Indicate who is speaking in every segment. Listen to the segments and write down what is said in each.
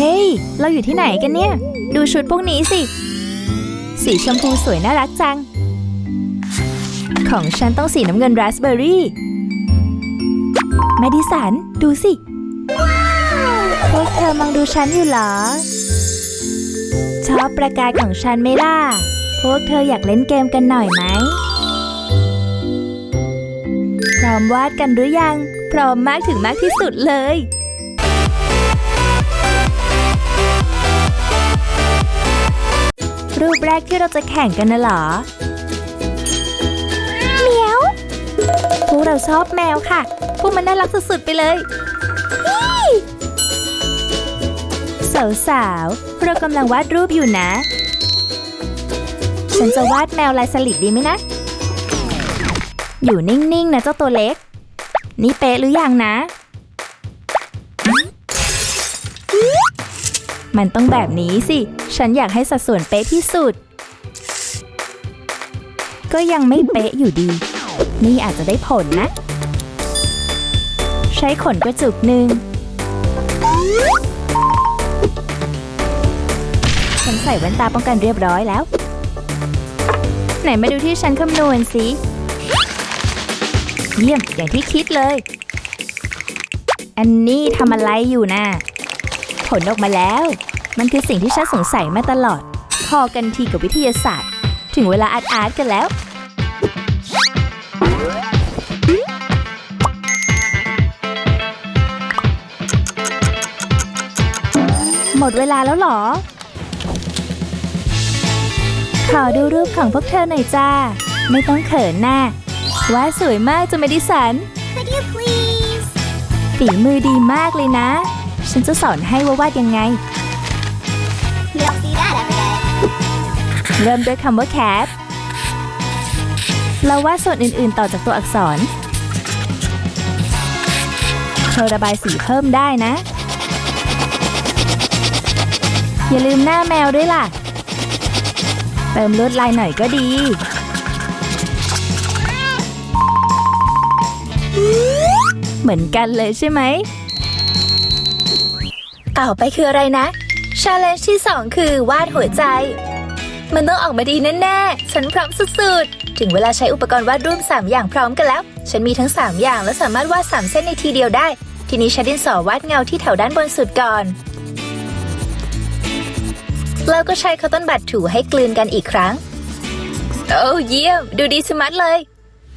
Speaker 1: ฮ้ย เราอยู่ที่ไหนกันเนี่ย ดูชุดพวกนี้สิ สีชมพูสวยน่ารักจัง ของฉันต้องสีน้ำเงินราสเบอร์รี่แมดิสัน ดูสิ พวกเธอมองดูฉันอยู่เหรอ ชอบประกายของฉันไหมล่ะ พวกเธออยากเล่นเกมกันหน่อยไหม พร้อมวาดกันหรือยัง พร้อมมากถึงมากที่สุดเลย รูปแรกที่เราจะแข่งกันนะเหรอเหมียว พวกเราชอบแมวค่ะ พวกมันน่ารักสุดๆไปเลยสาวๆเรากำลังวาดรูปอยู่นะ ฉันจะวาดแมวลายสลิดดีไหมนะ อยู่นิ่งๆนะเจ้าตัวเล็ก นี่เป๊ะหรือยังนะ มันต้องแบบนี้สิ ฉันอยากให้สัดส่วนเป๊ะที่สุด ก็ยังไม่เป๊ะอยู่ดี นี่อาจจะได้ผลนะ ใช้ขนกระจุกหนึ่ง ฉันใส่แว่นตาป้องกันเรียบร้อยแล้ว ไหนมาดูที่ฉันคำนวณสิ เยี่ยมอย่างที่คิดเลย อันนี้ทำอะไรอยู่นะ ผลออกมาแล้ว มันคือสิ่งที่ฉันสงสัยมาตลอด พอกันทีกับวิทยาศาสตร์ ถึงเวลาอาร์ตอาร์ตกันแล้ว หมดเวลาแล้วเหรอ ขอดูรูปของพวกเธอหน่อยจ้า ไม่ต้องเขินหน้าว่าสวยมากจะไม่ดิสัน
Speaker 2: Could you please?
Speaker 1: ฝีมือดีมากเลยนะ ฉันจะสอนให้ว่าวาดยังไง เริ่มด้วยคำว่า cat เราวาดส่วนอื่นๆต่อจากตัวอักษรเธอระบายสีเพิ่มได้นะ อย่าลืมหน้าแมวด้วยล่ะ เติมลวดลายหน่อยก็ดีเหมือนกันเลยใช่ไหม ต่อไปคืออะไรนะชาเลนจ์ที่ 2 คือวาดหัวใจ มันต้องออกมาดีแน่ๆ ฉันพร้อมสุดๆ ถึงเวลาใช้อุปกรณ์วาดรูป 3 อย่างพร้อมกันแล้ว ฉันมีทั้ง 3 อย่างและสามารถวาด 3 เส้นในทีเดียวได้ ทีนี้ใช้ดินสอวาดเงาที่แถวด้านบนสุดก่อน แล้วก็ใช้คอตตอนบัดถูให้กลืนกันอีกครั้ง โอ้เยี่ยม ดูดีสมัดเลย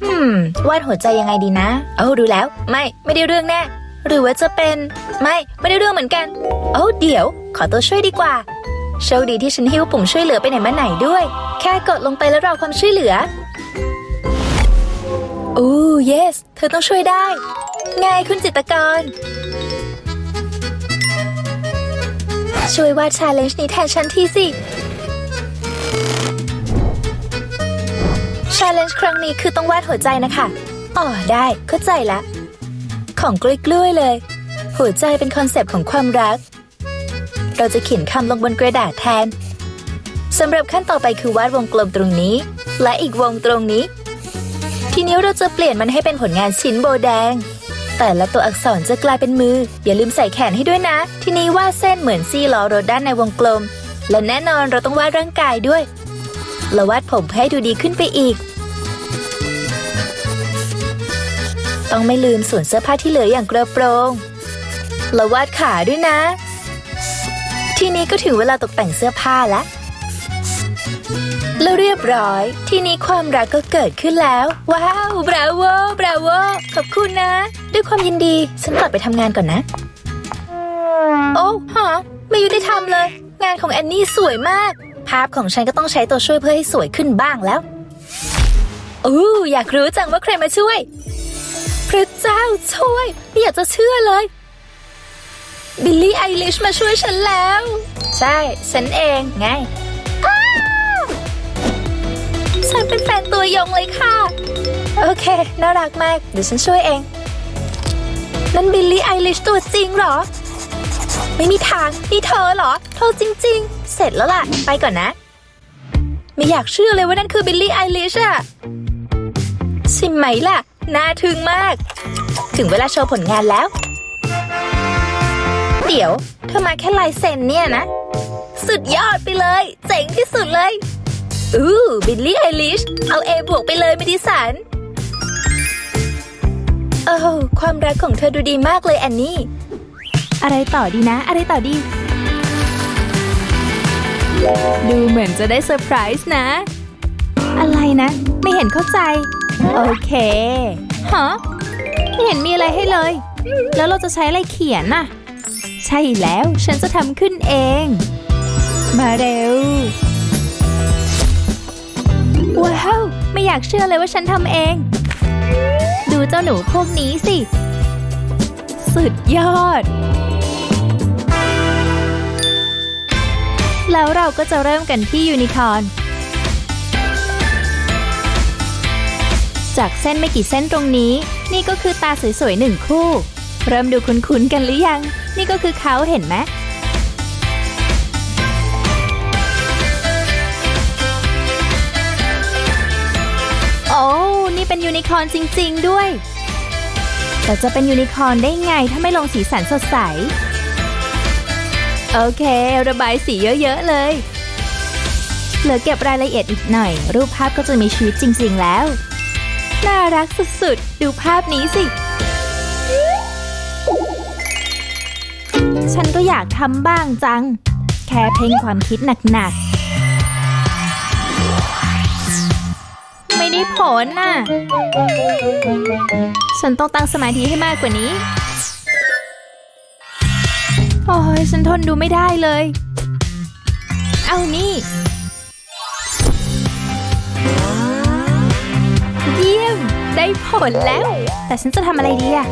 Speaker 1: อืมวาดหัวใจยังไงดีนะ โอ้ดูแล้ว ไม่ ไม่ได้เรื่องแน่ หรือว่าจะเป็นไม่ไม่ได้เรื่องเหมือนกัน โอ้เดี๋ยว ขอตัวช่วยดีกว่า โชคดีที่ฉันหิ้วปุ่มช่วยเหลือไปไหนมาไหนด้วย แค่กดลงไปแล้วรอความช่วยเหลือโอ้ yes เธอต้องช่วยได้ ไงคุณจิตกร ช่วยวาดชาเลนจ์นี้แทนฉันทีสิชาเลนจ์ครั้งนี้คือต้องวาดหัวใจนะคะ อ๋อ ได้ เข้าใจละ ของกล้วยๆเลย หัวใจเป็นคอนเซปต์ของความรัก เราจะเขียนคำลงบนกระดาษแทนสำหรับขั้นต่อไปคือวาดวงกลมตรงนี้ และอีกวงตรงนี้ ทีนี้เราจะเปลี่ยนมันให้เป็นผลงานชิ้นโบแดง แต่ละตัวอักษรจะกลายเป็นมือ อย่าลืมใส่แขนให้ด้วยนะ ทีนี้วาดเส้นเหมือนซี่ล้อรถด้านในวงกลม และแน่นอนเราต้องวาดร่างกายด้วยและวาดผมให้ดูดีขึ้นไปอีก ต้องไม่ลืมส่วนเสื้อผ้าที่เหลืออย่างกระโปรงและวาดขาด้วยนะ ทีนี้ก็ถึงเวลาตกแต่งเสื้อผ้าแล้วแล้วเรียบร้อย ทีนี้ความรักก็เกิดขึ้นแล้ว ว้าวบราโวบราโวขอบคุณนะ ด้วยความยินดีฉันกลับไปทำงานก่อนนะ โอ้ฮะไม่ยุติธรรมเลย งานของแอนนี่สวยมาก ภาพของฉันก็ต้องใช้ตัวช่วยเพื่อให้สวยขึ้นบ้างแล้วอู้อยากรู้จังว่าใครมาช่วย ระเจ้าช่วย ไม่อยากจะเชื่อเลย บิลลี่ไอริชมาช่วยฉันแล้ว ใช่ ฉันเองไง ฉันเป็นแฟนตัวยงเลยค่ะ โอเค น่ารักมาก เดี๋ยวฉันช่วยเอง นั่นบิลลี่ไอริชตัวจริงเหรอ ไม่มีทางนี่เธอเหรอ เธอจริง ๆ เสร็จแล้วล่ะ ไปก่อนนะ ไม่อยากเชื่อเลยว่านั่นคือบิลลี่ไอริชอะใช่ไหมล่ะ น่าทึ่งมาก ถึงเวลาโชว์ผลงานแล้ว เดี๋ยว เธอมาแค่ลายเซ็นเนี่ยนะ สุดยอดไปเลย เจ๋งที่สุดเลย อู้บิลลี่ไอลิช เอาเอบวกไปเลยมิดิสันโอ้ความรักของเธอดูดีมากเลยแอนนี่ อะไรต่อดีนะ อะไรต่อดี ดูเหมือนจะได้เซอร์ไพรส์นะ อะไรนะ ไม่เห็นเข้าใจ โอเคฮะไม่เห็นมีอะไรให้เลย แล้วเราจะใช้อะไรเขียนน่ะ ใช่แล้วฉันจะทำขึ้นเอง มาเร็ว ว้าว ไม่อยากเชื่อเลยว่าฉันทำเอง ดูเจ้าหนูพวกนี้สิ สุดยอด แล้วเราก็จะเริ่มกันที่ยูนิคอร์น จากเส้นไม่กี่เส้นตรงนี้ นี่ก็คือตาสวยๆหนึ่งคู่ เริ่มดูคุ้นๆกันหรือยัง นี่ก็คือเขาเห็นไหมโอ้นี่เป็นยูนิคอร์นจริง ๆ ด้วย แต่จะเป็นยูนิคอร์นได้ไงถ้าไม่ลงสีสันสดใส โอเค ระบายสีเยอะๆเลย เหลือเก็บรายละเอียดอีกหน่อย รูปภาพก็จะมีชีวิตจริง ๆ แล้ว รักสุดๆ ดูภาพนี้สิ ฉันก็อยากทำบ้างจัง แค่เพ่งความคิดหนักๆ ไม่ได้ผลน่ะ ฉันต้องตั้งสมาธิให้มากกว่านี้ โอ้ยฉันทนดูไม่ได้เลย เอานี่ ยี่ยม ได้ผลแล้ว แต่ฉันจะทำอะไรดีอะ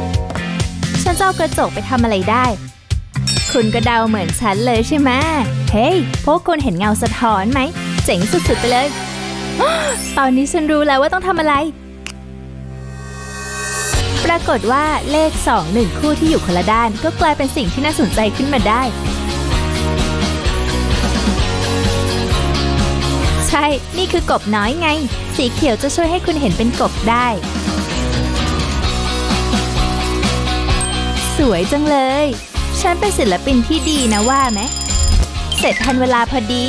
Speaker 1: ฉันจะเอากระจกไปทำอะไรได้ คุณก็เดาเหมือนฉันเลยใช่ไหมเฮ้ย พวกคุณเห็นเงาสะท้อนไหม เจ๋งสุดๆไปเลย ตอนนี้ฉันรู้แล้วว่าต้องทำอะไร ปรากฏว่าเลข 2 1 คู่ที่อยู่คนละด้าน ก็กลายเป็นสิ่งที่น่าสนใจขึ้นมาได้ ใช่ นี่คือกบน้อยไง สีเขียวจะช่วยให้คุณเห็นเป็นกบได้ สวยจังเลย ฉันเป็นศิลปินที่ดีนะว่าไหม เสร็จทันเวลาพอดี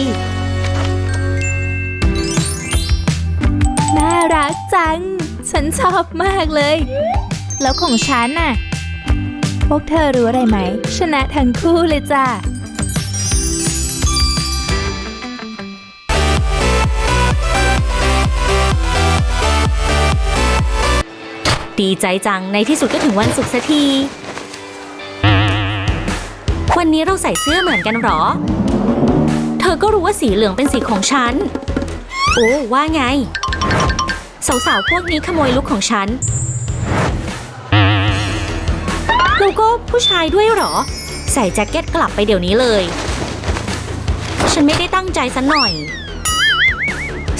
Speaker 1: น่ารักจัง ฉันชอบมากเลย แล้วของฉันน่ะ พวกเธอรู้อะไรไหม ชนะทั้งคู่เลยจ้า
Speaker 3: ดีใจจังในที่สุดก็ถึงวันศุกร์สักที วันนี้เราใส่เสื้อเหมือนกันหรอ เธอก็รู้ว่าสีเหลืองเป็นสีของฉัน โอ้ว่าไง สาวๆพวกนี้ขโมยลุคของฉัน แล้วก็ผู้ชายด้วยหรอ ใส่แจ็คเก็ตกลับไปเดี๋ยวนี้เลย ฉันไม่ได้ตั้งใจสันหน่อย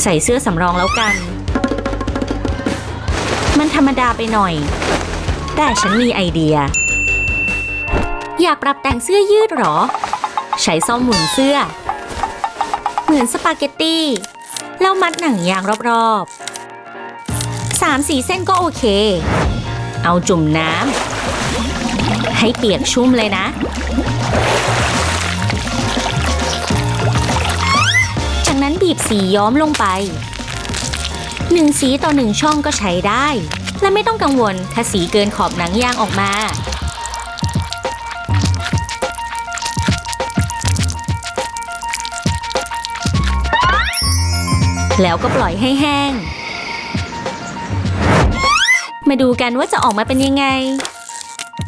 Speaker 3: ใส่เสื้อสำรองแล้วกัน มันธรรมดาไปหน่อย แต่ฉันมีไอเดีย อยากปรับแต่งเสื้อยืดหรอ ใช้ซ่อมหมุนเสื้อ เหมือนสปาเกตตี้แล้วมัดหนังยางรอบๆสามสีเส้นก็โอเค เอาจุ่มน้ำให้เปียกชุ่มเลยนะ จากนั้นบีบสีย้อมลงไป หนึ่งสีต่อหนึ่งช่องก็ใช้ได้ และไม่ต้องกังวลถ้าสีเกินขอบหนังยางออกมา แล้วก็ปล่อยให้แห้ง มาดูกันว่าจะออกมาเป็นยังไง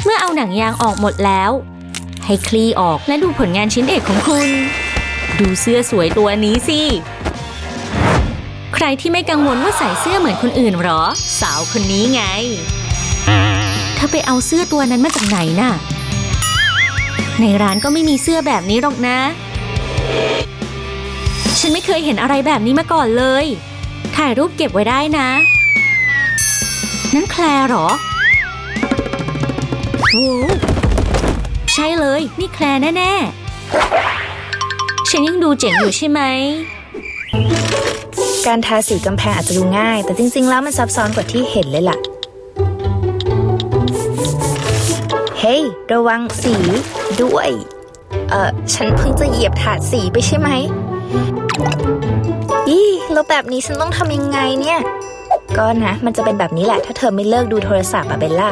Speaker 3: เมื่อเอาหนังยางออกหมดแล้ว ให้คลี่ออกและดูผลงานชิ้นเอกของคุณ ดูเสื้อสวยตัวนี้สิ ใครที่ไม่กังวลว่าใส่เสื้อเหมือนคนอื่นหรอ สาวคนนี้ไงถ้าไปเอาเสื้อตัวนั้นมาจากไหนน่ะ ในร้านก็ไม่มีเสื้อแบบนี้หรอกนะ ฉันไม่เคยเห็นอะไรแบบนี้มาก่อนเลย ถ่ายรูปเก็บไว้ได้นะ นั่นแคลร์หรอโว้วใช่เลย นี่แคลร์แน่ๆ ฉันยังดูเจ๋งอยู่ใช่ไหม
Speaker 1: การทาสีกำแพงอาจจะดูง่าย แต่จริง ๆ แล้วมันซับซ้อนกว่าที่เห็นเลยล่ะ เฮ้ย ระวังสีด้วย เออฉันเพิ่งจะเหยียบถาดสีไปใช่ไหมอีแล้วแบบนี้ฉันต้องทำยังไงเนี่ย ก็นะ มันจะเป็นแบบนี้แหละ ถ้าเธอไม่เลิกดูโทรศัพท์อะเบลล่า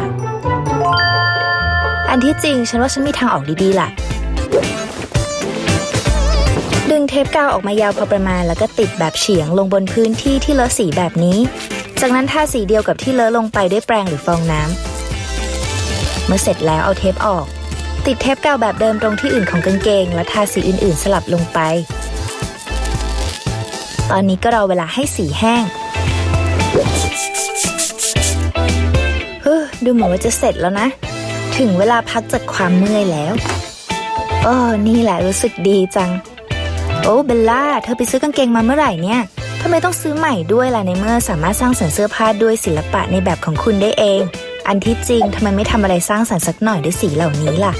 Speaker 1: อันที่จริงฉันว่าฉันมีทางออกดีๆล่ะ เทปกาวออกมายาวพอประมาณ แล้วก็ติดแบบเฉียงลงบนพื้นที่ที่เลอะสีแบบนี้ จากนั้นทาสีเดียวกับที่เลอะลงไปด้วยแปรงหรือฟองน้ำเมื่อเสร็จแล้วเอาเทปออก ติดเทปกาวแบบเดิมตรงที่อื่นของกางเกง แล้วทาสีอื่นๆสลับลงไป ตอนนี้ก็รอเวลาให้สีแห้งเฮ้ดูเหมือนว่าจะเสร็จแล้วนะ ถึงเวลาพักจากความเมื่อยแล้วโอ้นี่แหละรู้สึกดีจัง โอ้เบลล่า เธอไปซื้อกางเกงมาเมื่อไหร่เนี่ยทำไมต้องซื้อใหม่ด้วยล่ะในเมื่อสามารถสร้างสรรค์เสื้อผ้าด้วยศิลปะในแบบของคุณได้เอง อันที่จริงทำไมไม่ทำอะไรสร้างสรรค์สักหน่อยด้วยสีเหล่านี้ล่ะ